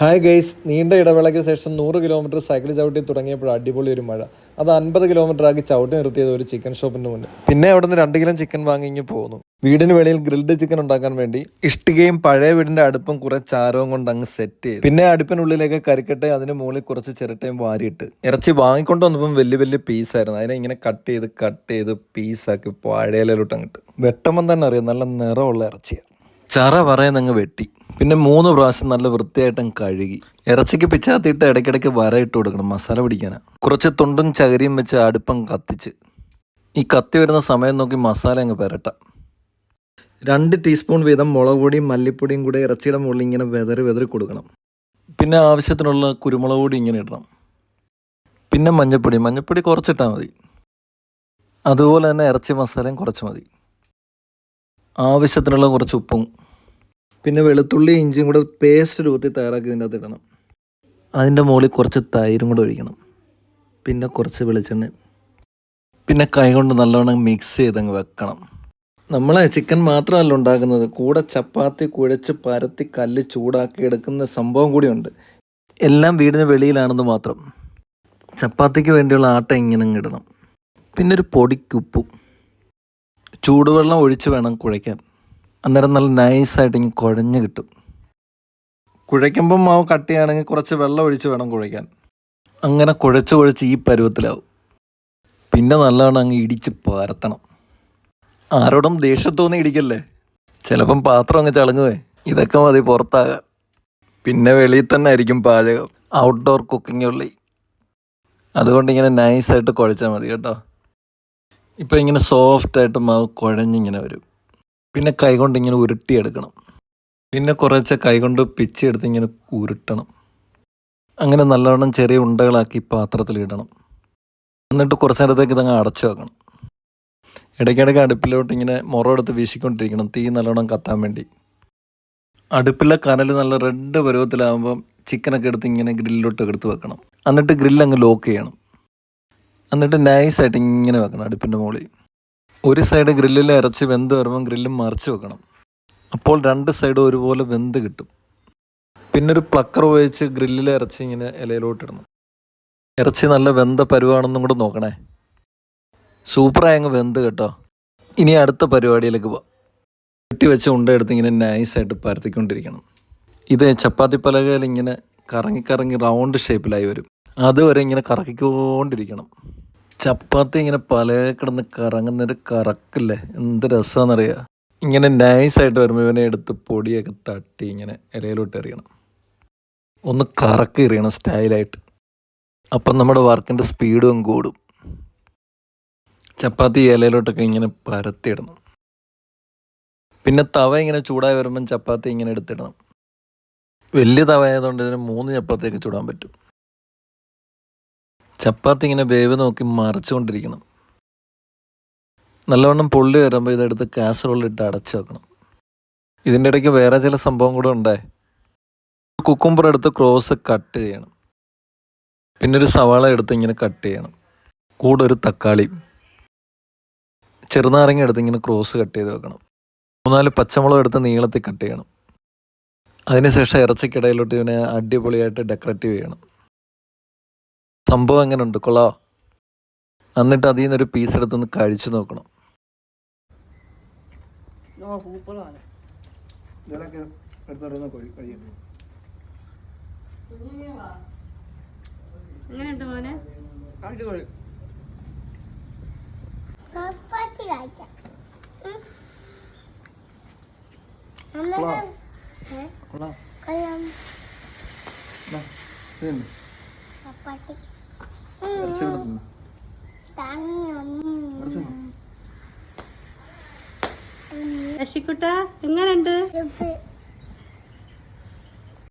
Hi guys നീണ്ട ഇടവേളയ്ക്ക് ശേഷം നൂറ് കിലോമീറ്റർ സൈക്കിൾ ചവിട്ടി തുടങ്ങിയപ്പോൾ അടിപൊളി ഒരു മഴ. അത് അൻപത് കിലോമീറ്റർ ആക്കി ചവിട്ടി നിർത്തിയത് ഒരു ചിക്കൻ ഷോപ്പിന്റെ മുന്നിൽ. പിന്നെ അവിടെ നിന്ന് രണ്ട് കിലോ ചിക്കൻ വാങ്ങി ഇങ്ങ് പോന്നു. വീടിന് വെളിയിൽ ഗ്രിൽഡ് ചിക്കൻ ഉണ്ടാക്കാൻ വേണ്ടി ഇഷ്ടികയും പഴയ വീടിന്റെ അടുപ്പും കുറെ ചാരവും കൊണ്ട് അങ്ങ് സെറ്റ് ചെയ്തു. പിന്നെ അടുപ്പിനുള്ളിലേക്ക് കരിക്കട്ടെ അതിന് മുകളിൽ കുറച്ച് ചിരട്ടയും വാരിയിട്ട് ഇറച്ചി വാങ്ങിക്കൊണ്ട് വന്നപ്പം വലിയ വലിയ പീസ് ആയിരുന്നു. അതിനെ ഇങ്ങനെ കട്ട് ചെയ്ത് കട്ട് ചെയ്ത് പീസാക്കി പഴയലോട്ട് അങ്ങോട്ട് വെട്ടമ്പം തന്നെ അറിയാം. നല്ല നിറമുള്ള ഇറച്ചിയാണ് ചറ പറയുന്നങ്ങ് വെട്ടി. പിന്നെ മൂന്ന് പ്രാവശ്യം നല്ല വൃത്തിയായിട്ട് കഴുകി. ഇറച്ചിക്ക് പിച്ചാത്തിയിട്ട് ഇടയ്ക്കിടയ്ക്ക് വര ഇട്ട് കൊടുക്കണം മസാല പിടിക്കാനാ. കുറച്ച് തുണ്ടും ചകരിയും വെച്ച് അടുപ്പം കത്തിച്ച്. ഈ കത്തി വരുന്ന സമയം നോക്കി മസാല അങ്ങ് പെരട്ടാം. രണ്ട് ടീസ്പൂൺ വീതം മുളക് പൊടിയും മല്ലിപ്പൊടിയും കൂടെ ഇറച്ചിയുടെ മുകളിൽ ഇങ്ങനെ വെതറി വെതറി കൊടുക്കണം. പിന്നെ ആവശ്യത്തിനുള്ള കുരുമുളക് പൊടി ഇങ്ങനെ ഇടണം. പിന്നെ മഞ്ഞൾപ്പൊടി മഞ്ഞൾപ്പൊടി കുറച്ചിട്ടാൽ മതി. അതുപോലെ തന്നെ ഇറച്ചി മസാലയും കുറച്ച് മതി. ആവശ്യത്തിനുള്ള കുറച്ച് ഉപ്പും പിന്നെ വെളുത്തുള്ളി ഇഞ്ചിയും കൂടെ പേസ്റ്റ് രൂപത്തിൽ തയ്യാറാക്കി ഇതിന്റെ അകത്ത് ഇടണം. അതിന്റെ മുകളിൽ കുറച്ച് തൈരും കൂടെ ഒഴിക്കണം. പിന്നെ കുറച്ച് വെളിച്ചെണ്ണ. പിന്നെ കൈ കൊണ്ട് നല്ലവണ്ണം മിക്സ് ചെയ്തങ്ങ് വെക്കണം. നമ്മളെ ചിക്കൻ മാത്രമല്ല ഉണ്ടാക്കുന്നത്. കൂടെ ചപ്പാത്തി കുഴച്ച് പരത്തി കല്ല് ചൂടാക്കി എടുക്കുന്ന സംഭവം കൂടിയുണ്ട്. എല്ലാം വീടിന് വെളിയിലാണെന്ന് മാത്രം. ചപ്പാത്തിക്ക് വേണ്ടിയുള്ള ആട്ട ഇങ്ങനെ ഇടണം. പിന്നെ ഒരു പൊടിക്കുപ്പും. ചൂടുവെള്ളം ഒഴിച്ച് വേണം കുഴയ്ക്കാൻ. അന്നേരം നല്ല നൈസായിട്ട് ഇങ്ങനെ കുഴഞ്ഞ് കിട്ടും. കുഴയ്ക്കുമ്പം മാവ് കട്ടിയാണെങ്കിൽ കുറച്ച് വെള്ളം ഒഴിച്ച് വേണം കുഴയ്ക്കാൻ. അങ്ങനെ കുഴച്ച് കുഴച്ച് ഈ പരുവത്തിലാവും. പിന്നെ നല്ലവണ്ണം അങ്ങ് ഇടിച്ച് പരത്തണം. ആരോടും ദേഷ്യം തോന്നി ഇടിക്കല്ലേ? ചിലപ്പം പാത്രം അങ്ങ് ചളങ്ങുവേ ഇതൊക്കെ മതി പുറത്താകാൻ. പിന്നെ വെളിയിൽ തന്നെ ആയിരിക്കും പാചകം. ഔട്ട്ഡോർ കുക്കിംഗ് ഉള്ളി. അതുകൊണ്ട് ഇങ്ങനെ നൈസായിട്ട് കുഴച്ചാൽ മതി കേട്ടോ. ഇപ്പം ഇങ്ങനെ സോഫ്റ്റായിട്ട് മാവ് കുഴഞ്ഞിങ്ങനെ വരും. പിന്നെ കൈകൊണ്ട് ഇങ്ങനെ ഉരുട്ടിയെടുക്കണം. പിന്നെ കുറച്ച് കൈകൊണ്ട് പിച്ചെടുത്ത് ഇങ്ങനെ ഉരുട്ടണം. അങ്ങനെ നല്ലവണ്ണം ചെറിയ ഉണ്ടകളാക്കി പാത്രത്തിൽ ഇടണം. എന്നിട്ട് കുറച്ച് നേരത്തേക്ക് ഇതങ്ങ് അടച്ചു വെക്കണം. ഇടയ്ക്കിടയ്ക്ക് അടുപ്പിലോട്ട് ഇങ്ങനെ മുറമെടുത്ത് വീശിക്കൊണ്ടിരിക്കണം. തീ നല്ലവണ്ണം കത്താൻ വേണ്ടി. അടുപ്പിലെ കനൽ നല്ല റെഡ് പരുവത്തിലാകുമ്പം ചിക്കനൊക്കെ എടുത്ത് ഇങ്ങനെ ഗ്രില്ലിലോട്ട് എടുത്ത് വെക്കണം. എന്നിട്ട് ഗ്രില്ല് അങ്ങ് ലോക്ക് ചെയ്യണം. എന്നിട്ട് നൈസായിട്ട് ഇങ്ങനെ വെക്കണം അടുപ്പിന്റെ മുകളിൽ. ഒരു സൈഡ് ഗ്രില്ലിൽ ഇറച്ചി വെന്ത് വരുമ്പം ഗ്രില്ലും മറിച്ച് വെക്കണം. അപ്പോൾ രണ്ട് സൈഡും ഒരുപോലെ വെന്ത് കിട്ടും. പിന്നെ ഒരു പ്ലക്കർ ഉപയോഗിച്ച് ഗ്രില്ലിൽ ഇറച്ചി ഇങ്ങനെ ഇലയിലോട്ടിടണം ഇറച്ചി നല്ല വെന്ത പരുവാണെന്നും കൂടെ നോക്കണേ. സൂപ്പറായി അങ്ങ് വെന്ത് കേട്ടോ. ഇനി അടുത്ത പരിപാടിയിലേക്ക് പോവാം. കെട്ടി വെച്ച് ഉണ്ടെടുത്ത് ഇങ്ങനെ നൈസായിട്ട് പരത്തിക്കൊണ്ടിരിക്കണം. ഇത് ചപ്പാത്തി പലകയിൽ ഇങ്ങനെ കറങ്ങി കറങ്ങി റൗണ്ട് ഷേപ്പിലായി വരും. അതുവരെ ഇങ്ങനെ കറക്കിക്കൊണ്ടിരിക്കണം. ചപ്പാത്തി ഇങ്ങനെ പല കിടന്ന് കറങ്ങുന്നൊരു കറക്കില്ലേ? എന്ത് രസമാണെന്നറിയാം ഇങ്ങനെ നൈസായിട്ട് വരുമ്പോൾ ഇവനെ എടുത്ത് പൊടിയൊക്കെ തട്ടി ഇങ്ങനെ ഇലയിലോട്ട് എറിയണം. ഒന്ന് കറക്കി എറിയണം സ്റ്റൈലായിട്ട് അപ്പം നമ്മുടെ വർക്കിന്റെ സ്പീഡും കൂടും. ചപ്പാത്തി ഇലയിലോട്ടൊക്കെ ഇങ്ങനെ പരത്തിയിടണം. പിന്നെ തവ ഇങ്ങനെ ചൂടായി വരുമ്പം ചപ്പാത്തി ഇങ്ങനെ എടുത്തിടണം. വലിയ തവ ആയതുകൊണ്ട് ഇതിന് മൂന്ന് ചപ്പാത്തിയൊക്കെ ചൂടാൻ പറ്റും. ചപ്പാത്തി ഇങ്ങനെ വേവ് നോക്കി മറിച്ചുകൊണ്ടിരിക്കണം. നല്ലവണ്ണം പൊള്ളി വരുമ്പോൾ ഇതെടുത്ത് കാസറോളിലിട്ട് അടച്ചു വെക്കണം. ഇതിന്റെ ഇടയ്ക്ക് വേറെ ചില സംഭവം കൂടെ ഉണ്ടേ കുക്കുംബർ എടുത്ത് ക്രോസ് കട്ട് ചെയ്യണം. പിന്നെ ഒരു സവാള എടുത്ത് ഇങ്ങനെ കട്ട് ചെയ്യണം. കൂടെ ഒരു തക്കാളി. ചെറുനാരങ്ങ എടുത്ത് ഇങ്ങനെ ക്രോസ് കട്ട് ചെയ്ത് വെക്കണം. മൂന്നാൽ പച്ചമുളക് എടുത്ത് നീളത്തിൽ കട്ട് ചെയ്യണം. അതിനുശേഷം ഇറച്ചിക്കിടയിലോട്ട് ഇവനെ അടിപൊളിയായിട്ട് ഡെക്കറേറ്റീവ് ചെയ്യണം. സംഭവം എങ്ങനെ ഉണ്ട് കൊള്ളാ എന്നിട്ട് അതിൽ നിന്നൊരു പീസ് എടുത്തൊന്ന് കഴിച്ചു നോക്കണം. കൊള്ളാം. രക്ഷിക്കുട്ട എങ്ങനെയുണ്ട്